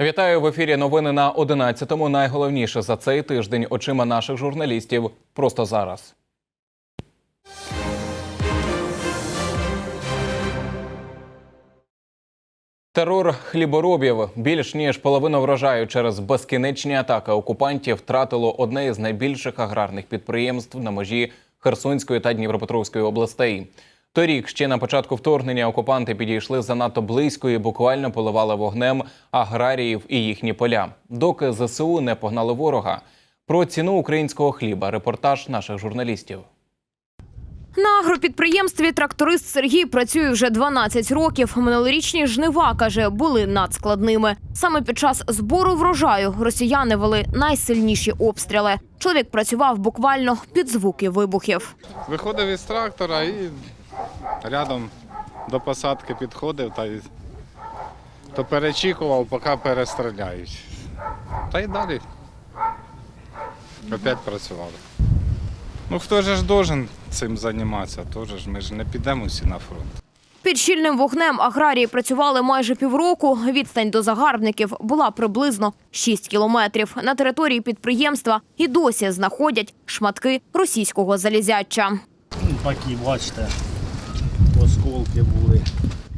Вітаю в ефірі. Новини на 11-му. Найголовніше за цей тиждень очима наших журналістів. Просто зараз. Терор хліборобів більш ніж половину врожаю через безкінечні атаки окупантів втратило одне із найбільших аграрних підприємств на межі Херсонської та Дніпропетровської областей. Торік, ще на початку вторгнення, окупанти підійшли занадто близько і буквально поливали вогнем аграріїв і їхні поля, доки ЗСУ не погнали ворога. Про ціну українського хліба репортаж наших журналістів. На агропідприємстві тракторист Сергій працює вже 12 років. Минулорічні жнива каже, були надскладними. Саме під час збору врожаю росіяни вели найсильніші обстріли. Чоловік працював буквально під звуки вибухів. Виходив із трактора і рядом до посадки підходив та й то перечікував, поки перестріляють. Та й далі. Опять працювали. Ну хто же ж должен цим займатися? Тож ж ми ж не підемо всі на фронт. Під щільним вогнем аграрії працювали майже півроку. Відстань до загарбників була приблизно 6 кілометрів. На території підприємства і досі знаходять шматки російського залізяча. Такі, бачите, осколки були.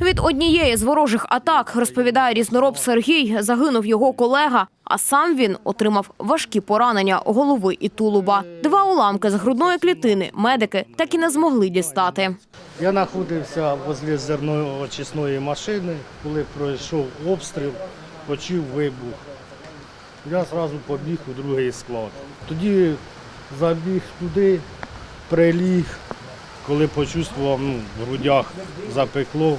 Від однієї з ворожих атак, розповідає різнороб Сергій, загинув його колега, а сам він отримав важкі поранення голови і тулуба. Два уламки з грудної клітини медики так і не змогли дістати. Я знаходився возле зерноочисної машини, коли пройшов обстріл, почув вибух. Я одразу побіг у другий склад. Тоді забіг туди, приліг, коли почувствував ну, в грудях запекло.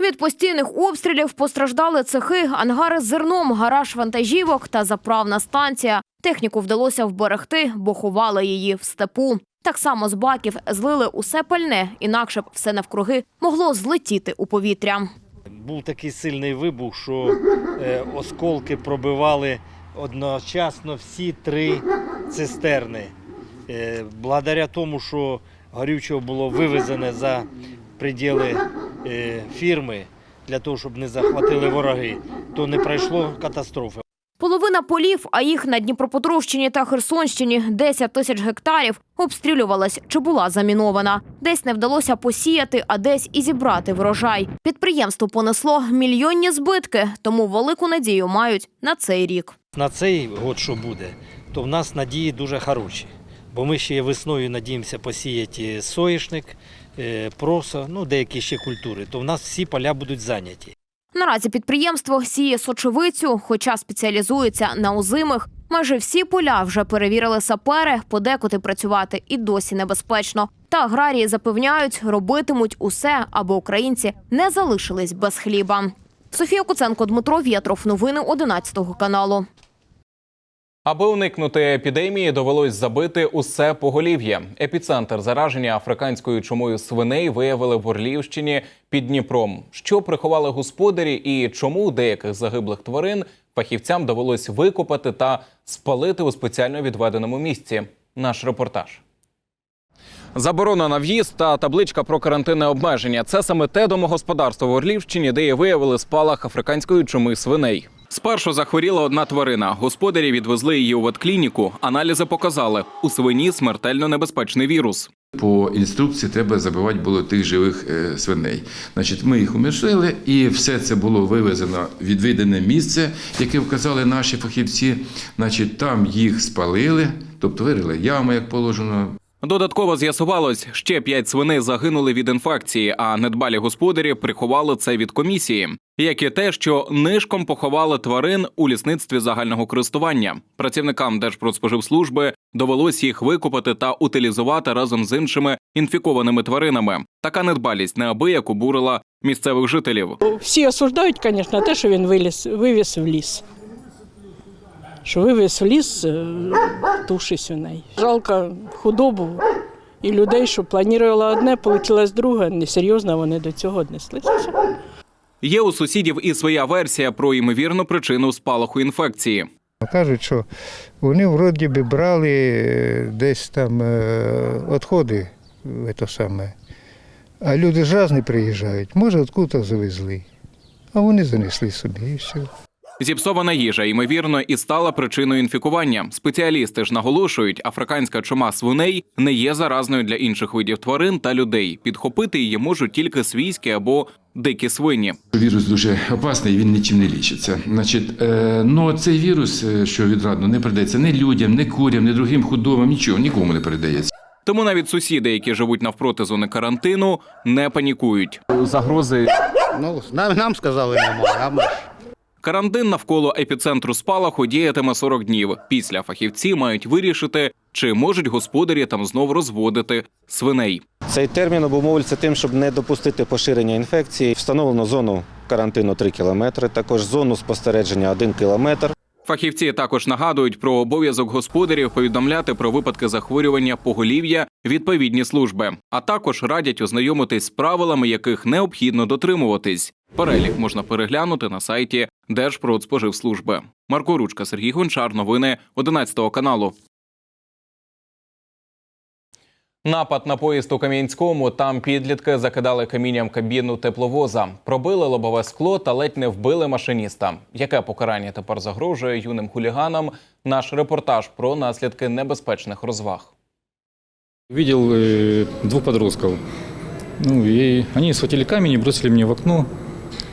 Від постійних обстрілів постраждали цехи, ангари з зерном, гараж вантажівок та заправна станція. Техніку вдалося вберегти, бо ховали її в степу. Так само з баків злили усе пальне, інакше б все навкруги могло злетіти у повітря. Був такий сильний вибух, що е, осколки пробивали одночасно всі три цистерни. Е, благодаря тому, що горючого було вивезене за приділи е, фірми для того, щоб не захватили вороги, то не пройшло катастрофи. Половина полів, а їх на Дніпропетровщині та Херсонщині 10 тисяч гектарів, обстрілювалась чи була замінована. Десь не вдалося посіяти, а десь і зібрати врожай. Підприємство понесло мільйонні збитки, тому велику надію мають на цей рік. На цей год, що буде, то в нас надії дуже хороші. Бо ми ще весною надіємося посіяти соєшник, е, проса, ну деякі ще культури, то в нас всі поля будуть зайняті. Наразі підприємство сіє сочевицю, хоча спеціалізується на озимих. Майже всі поля вже перевірили сапери, подекуди працювати і досі небезпечно. Та аграрії запевняють, робитимуть усе, аби українці не залишились без хліба. Софія Куценко, Дмитро Вєтров. Новини 11 каналу. Аби уникнути епідемії, довелось забити усе поголів'я. Епіцентр зараження африканською чумою свиней виявили в Орлівщині під Дніпром. Що приховали господарі і чому деяких загиблих тварин фахівцям довелось викопати та спалити у спеціально відведеному місці. Наш репортаж. Заборона на в'їзд та табличка про карантинне обмеження це саме те домогосподарство в Орлівщині, де і виявили спалах африканської чуми свиней. Спершу захворіла одна тварина. Господарі відвезли її у ветклініку. Аналізи показали у свині смертельно небезпечний вірус. По інструкції треба забивати було тих живих е, свиней. Значить, ми їх умішили, і все це було вивезено в відведене місце, яке вказали наші фахівці. Значить, там їх спалили, тобто вирили яму, як положено, Додатково з'ясувалось, ще п'ять свиней загинули від інфекції, а недбалі господарі приховали це від комісії, як і те, що нишком поховали тварин у лісництві загального користування. Працівникам Держпродспоживслужби довелось їх викопати та утилізувати разом з іншими інфікованими тваринами. Така недбалість неабияк обурила місцевих жителів. Всі осуждають, звісно, те, що він виліз, вивіз в ліс. Що вивіз в ліс е, туші свиней. Жалко худобу і людей, що планувала одне, вийшло друге. Несерйозно вони до цього віднеслися. Є у сусідів і своя версія про ймовірну причину спалаху інфекції. Кажуть, що вони вроді би брали е, десь там е, відходи, це саме. а люди ж раз не приїжджають, може, откуда завезли. А вони занесли собі і все. Зіпсована їжа, ймовірно, і стала причиною інфікування. Спеціалісти ж наголошують, африканська чума свиней не є заразною для інших видів тварин та людей. Підхопити її можуть тільки свійські або дикі свині. Вірус дуже опасний, він нічим не лічиться. Значить, е, ну цей вірус, е, що відрадно, не передається ні людям, ні курям, ні другим худобам, нічого, нікому не передається. Тому навіть сусіди, які живуть навпроти зони карантину, не панікують. Загрози Ну, нам, нам сказали немає, а ми ж. Карантин навколо епіцентру спалаху діятиме 40 днів. Після фахівці мають вирішити, чи можуть господарі там знову розводити свиней. Цей термін обумовлюється тим, щоб не допустити поширення інфекції. Встановлено зону карантину 3 кілометри, також зону спостереження 1 кілометр. Фахівці також нагадують про обов'язок господарів повідомляти про випадки захворювання поголів'я відповідні служби, а також радять ознайомитись з правилами, яких необхідно дотримуватись. Перелік можна переглянути на сайті Держпродспоживслужби. Марко Ручка, Сергій Гончар. Новини 11 каналу. Напад на поїзд у Кам'янському. Там підлітки закидали камінням кабіну тепловоза, пробили лобове скло та ледь не вбили машиніста. Яке покарання тепер загрожує юним хуліганам? Наш репортаж про наслідки небезпечних розваг. Видел э, двух подростков. Ну и они схватили камень и бросили мне в окно.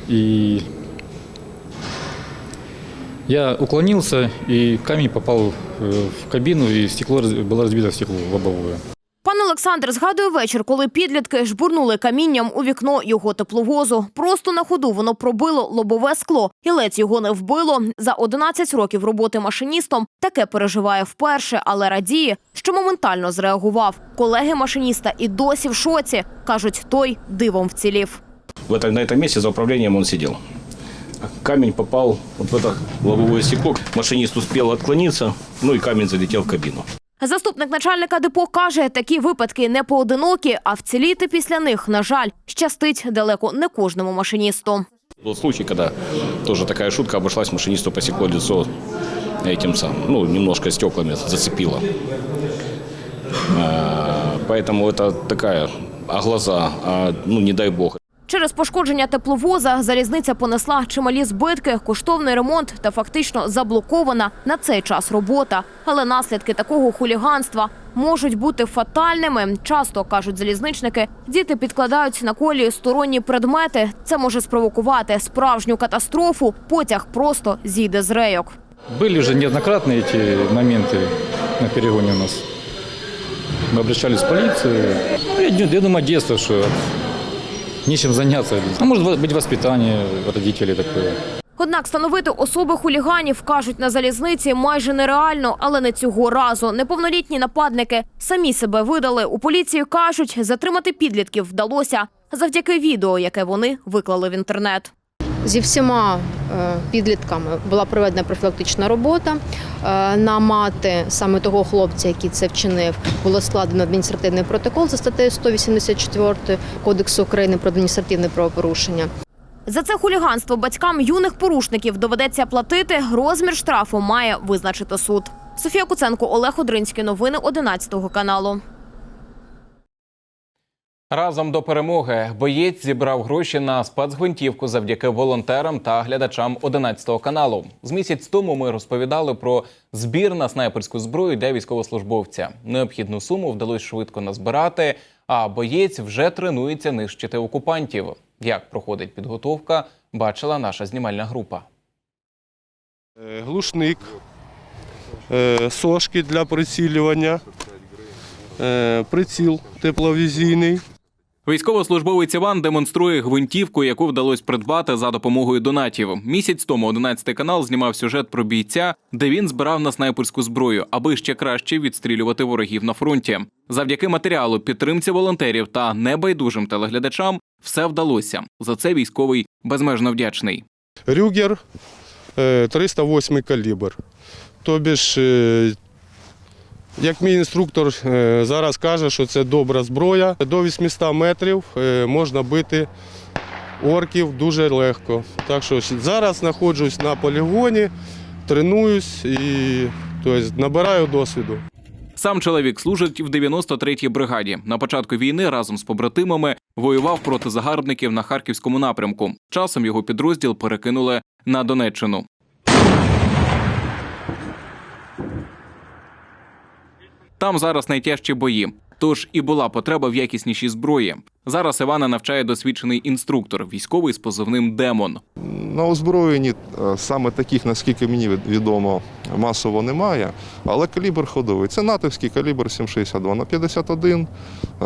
И я уклонился, и камень попал э, в кабину, и стекло раз- было разбито стекло лобовое. Пан Олександр згадує вечір, коли підлітки жбурнули камінням у вікно його тепловозу. Просто на ходу воно пробило лобове скло і ледь його не вбило. За 11 років роботи машиністом таке переживає вперше, але радіє, що моментально зреагував. Колеги машиніста і досі в шоці. кажуть, той дивом вцілів. В это, на этом месте за управлением он сидел. Камень попал вот в это лобовое стекло. Машинист успел отклониться, ну и камень залетел в кабину. Заступник начальника депо каже, такі випадки не поодинокі, а вціліти після них, на жаль, щастить далеко не кожному машиністу. Был случай, когда тоже такая шутка обошлась, машинисту посекло лицо этим самым, ну, немножко стеклами зацепило. А, Поэтому это такая, а глаза, а, ну, не дай бог, Через пошкодження тепловоза залізниця понесла чималі збитки, коштовний ремонт та фактично заблокована на цей час робота. Але наслідки такого хуліганства можуть бути фатальними. Часто кажуть залізничники, діти підкладають на колії сторонні предмети. Це може спровокувати справжню катастрофу. Потяг просто зійде з рейок. Были уже неоднократно эти моменты на перегоне у нас. Мы обращались в полицию. Ну, я, я думаю, детство, что нечем зайнятися. А може бути воспитання родителей такое. Однак встановити особи хуліганів кажуть на залізниці майже нереально, але не цього разу. Неповнолітні нападники самі себе видали. У поліції кажуть, затримати підлітків вдалося завдяки відео, яке вони виклали в інтернет. Зі всіма підлітками була проведена профілактична робота. Е, На мати саме того хлопця, який це вчинив, було складено адміністративний протокол за статтею 184 Кодексу України про адміністративне правопорушення. За це хуліганство батькам юних порушників доведеться платити. Розмір штрафу має визначити суд. Софія Куценко, Олег Одринський. Новини 11 каналу. Разом до перемоги боєць зібрав гроші на спецгвинтівку завдяки волонтерам та глядачам 11 каналу. З місяць тому ми розповідали про збір на снайперську зброю для військовослужбовця. Необхідну суму вдалося швидко назбирати, а боєць вже тренується нищити окупантів. Як проходить підготовка, бачила наша знімальна група. Е, глушник, е, сошки для прицілювання, е, приціл тепловізійний. Військовослужбовець Іван демонструє гвинтівку, яку вдалося придбати за допомогою донатів. Місяць тому 11 канал знімав сюжет про бійця, де він збирав на снайперську зброю, аби ще краще відстрілювати ворогів на фронті. Завдяки матеріалу, підтримці волонтерів та небайдужим телеглядачам все вдалося. За це військовий безмежно вдячний. Рюгер е, 308 калібр. Тобі ж, е, як мій інструктор е, зараз каже, що це добра зброя. До 800 метрів е, можна бити орків дуже легко. Так що зараз знаходжусь на полігоні, тренуюсь і тобто, набираю досвіду. Сам чоловік служить в 93-й бригаді. На початку війни разом з побратимами воював проти загарбників на харківському напрямку. Часом його підрозділ перекинули на Донеччину. Там зараз найтяжчі бої. Тож і була потреба в якіснішій зброї. Зараз Івана навчає досвідчений інструктор, військовий з позивним Демон. На озброєнні е, саме таких, наскільки мені відомо, масово немає, але калібр ходовий. Це натовський калібр 762 на 51. е,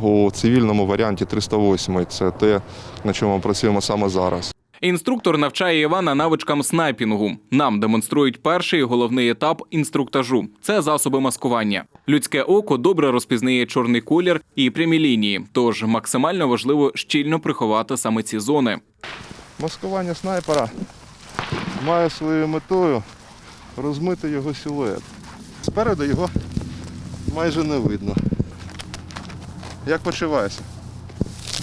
У цивільному варіанті 308 це те, на чому ми працюємо саме зараз. Інструктор навчає Івана навичкам снайпінгу. Нам демонструють перший і головний етап інструктажу це засоби маскування. Людське око добре розпізнає чорний колір і прямі лінії, тож максимально важливо щільно приховати саме ці зони. Маскування снайпера має своєю метою розмити його силует. Спереду його майже не видно. Як почуваєшся?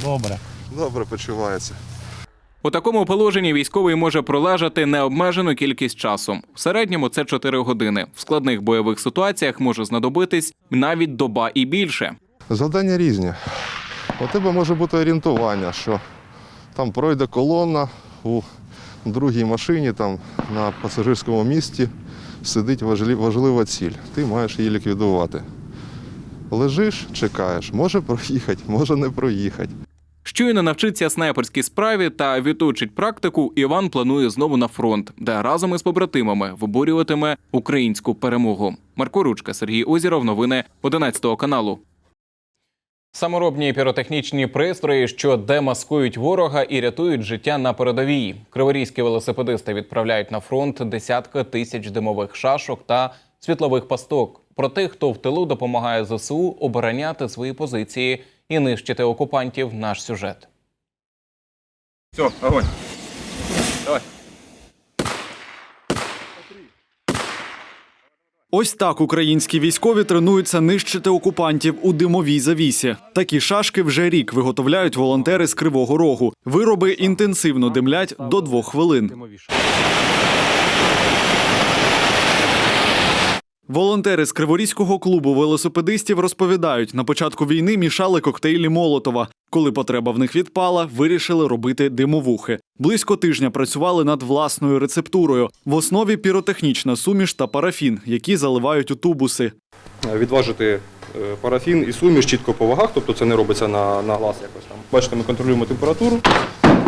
Добре. Добре почувається. У такому положенні військовий може пролежати необмежену кількість часу. В середньому це 4 години. В складних бойових ситуаціях може знадобитись навіть доба і більше. Завдання різні. У тебе може бути орієнтування, що там пройде колона у другій машині, там на пасажирському місці сидить важлива ціль. Ти маєш її ліквідувати. Лежиш, чекаєш, може проїхати, може не проїхати. Щойно навчиться снайперській справі та відточить практику, Іван планує знову на фронт, де разом із побратимами виборюватиме українську перемогу. Марко Ручка, Сергій Озіров. Новини 11 каналу. Саморобні піротехнічні пристрої, що демаскують ворога і рятують життя на передовій. Криворізькі велосипедисти відправляють на фронт десятки тисяч димових шашок та світлових пасток. Про тих, хто в тилу допомагає ЗСУ обороняти свої позиції і нищити окупантів. Наш сюжет. Все, огонь. Давай. Ось так українські військові тренуються нищити окупантів у димовій завісі. Такі шашки вже рік виготовляють волонтери з Кривого Рогу. Вироби інтенсивно димлять до двох хвилин. Волонтери з Криворізького клубу велосипедистів розповідають, на початку війни мішали коктейлі Молотова. Коли потреба в них відпала, вирішили робити димовухи. Близько тижня працювали над власною рецептурою. В основі піротехнічна суміш та парафін, які заливають у тубуси. Відважити е, парафін і суміш чітко по вагах, тобто це не робиться на, на глаз якось там. Бачите, ми контролюємо температуру.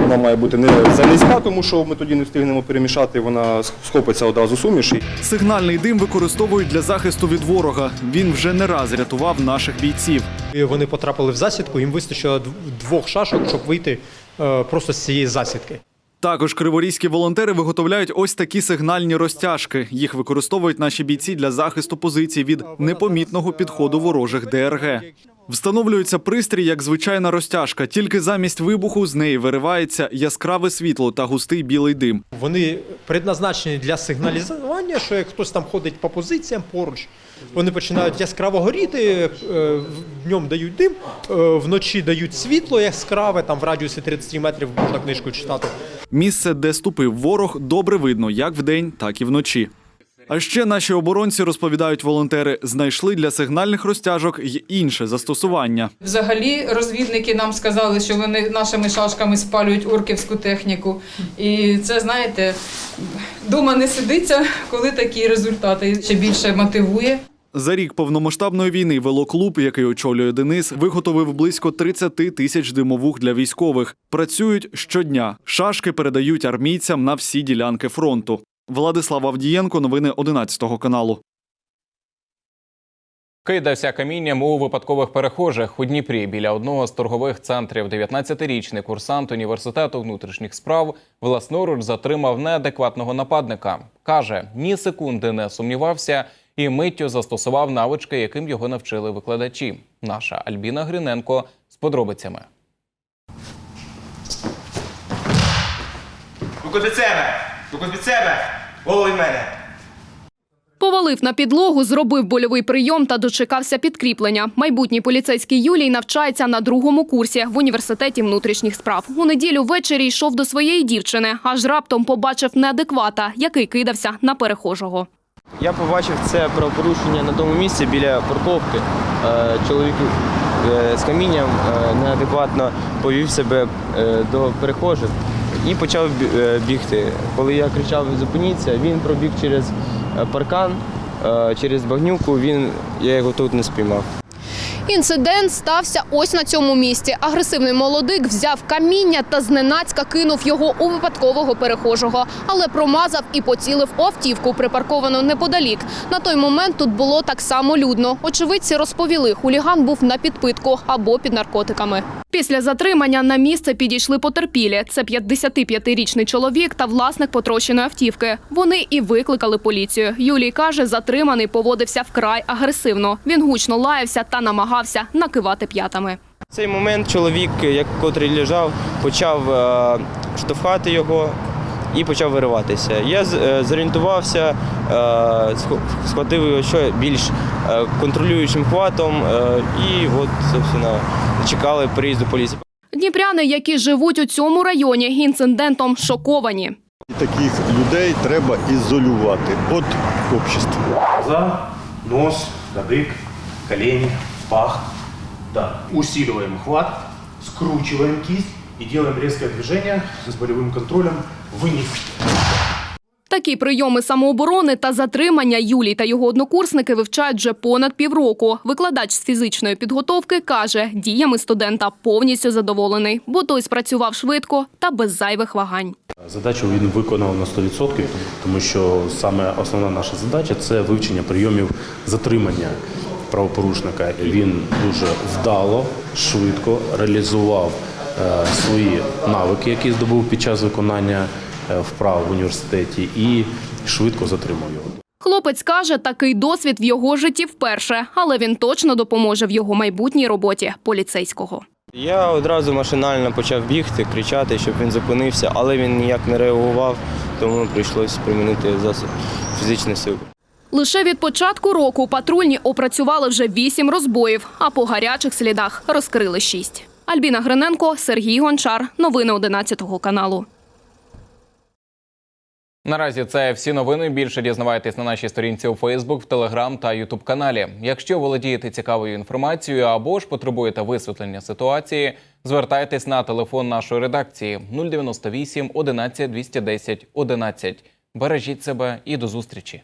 Вона має бути не занизька, тому що ми тоді не встигнемо перемішати, вона схопиться одразу суміш. Сигнальний дим використовують для захисту від ворога. Він вже не раз рятував наших бійців. І Вони потрапили в засідку, їм вистачило дв- двох шашок, щоб вийти е, просто з цієї засідки. Також криворізькі волонтери виготовляють ось такі сигнальні розтяжки. Їх використовують наші бійці для захисту позицій від непомітного підходу ворожих ДРГ. Встановлюється пристрій як звичайна розтяжка, тільки замість вибуху з неї виривається яскраве світло та густий білий дим. Вони предназначені для сигналізування, що як хтось там ходить по позиціям поруч, вони починають яскраво горіти, е, днем дають дим, е, вночі дають світло яскраве, там в радіусі 30 метрів можна книжку читати. Місце, де ступив ворог, добре видно як вдень, так і вночі. А ще наші оборонці розповідають волонтери, знайшли для сигнальних розтяжок й інше застосування. Взагалі, розвідники нам сказали, що вони нашими шашками спалюють орківську техніку. І це, знаєте, дома не сидиться, коли такі результати ще більше мотивує. За рік повномасштабної війни велоклуб, який очолює Денис, виготовив близько 30 тисяч димовух для військових. Працюють щодня. Шашки передають армійцям на всі ділянки фронту. Владислав Авдієнко, новини 11 каналу. Кидався камінням у випадкових перехожих у Дніпрі біля одного з торгових центрів. 19-річний курсант університету внутрішніх справ власноруч затримав неадекватного нападника. Каже, ні секунди не сумнівався і миттю застосував навички, яким його навчили викладачі. Наша Альбіна Гриненко з подробицями. Руку від себе! Руку від себе! Голову від мене! Повалив на підлогу, зробив больовий прийом та дочекався підкріплення. Майбутній поліцейський Юлій навчається на другому курсі в університеті внутрішніх справ. У неділю ввечері йшов до своєї дівчини, аж раптом побачив неадеквата, який кидався на перехожого. Я побачив це правопорушення на тому місці біля парковки. Е, Чоловік е, з камінням е, неадекватно повів себе до перехожих і почав е, бігти. Коли я кричав Зупиніться, він пробіг через е, паркан, е, через багнюку. Він я його тут не спіймав. Інцидент стався ось на цьому місці. Агресивний молодик взяв каміння та зненацька кинув його у випадкового перехожого, але промазав і поцілив автівку, припарковану неподалік. На той момент тут було так само людно. Очевидці розповіли, хуліган був на підпитку або під наркотиками. Після затримання на місце підійшли потерпілі. Це 55-річний чоловік та власник потрощеної автівки. Вони і викликали поліцію. Юлій каже, затриманий поводився вкрай агресивно. Він гучно лаявся та намагався накивати п'ятами. В цей момент чоловік, як котрий лежав, почав е, штовхати його і почав вириватися. Я е, зорієнтувався, е, схватив його ще більш е, контролюючим хватом е, і от, собственно, чекали приїзду поліції. Дніпряни, які живуть у цьому районі, інцидентом шоковані. Таких людей треба ізолювати від общества. Глаза, нос, кадык, колени, пах. Да. Усиливаем хват, скручиваем кисть и делаем резкое движение с болевым контролем вниз. Такі прийоми самооборони та затримання Юлій та його однокурсники вивчають вже понад півроку. Викладач з фізичної підготовки каже, діями студента повністю задоволений, бо той спрацював швидко та без зайвих вагань. Задачу він виконав на 100%, тому що саме основна наша задача це вивчення прийомів затримання правопорушника. Він дуже вдало, швидко реалізував е, свої навики, які здобув під час виконання е, вправ в університеті, і швидко затримав його. Хлопець каже, такий досвід в його житті вперше, але він точно допоможе в його майбутній роботі поліцейського. Я одразу машинально почав бігти, кричати, щоб він зупинився, але він ніяк не реагував, тому прийшлося примінити засіб фізичної сили. Лише від початку року патрульні опрацювали вже вісім розбоїв, а по гарячих слідах розкрили шість. Альбіна Гриненко, Сергій Гончар. Новини 11 каналу. Наразі це всі новини. Більше дізнавайтесь на нашій сторінці у Фейсбук, в Телеграм та Ютуб каналі. Якщо володієте цікавою інформацією або ж потребуєте висвітлення ситуації, звертайтесь на телефон нашої редакції 098 11 210 11. Бережіть себе і до зустрічі.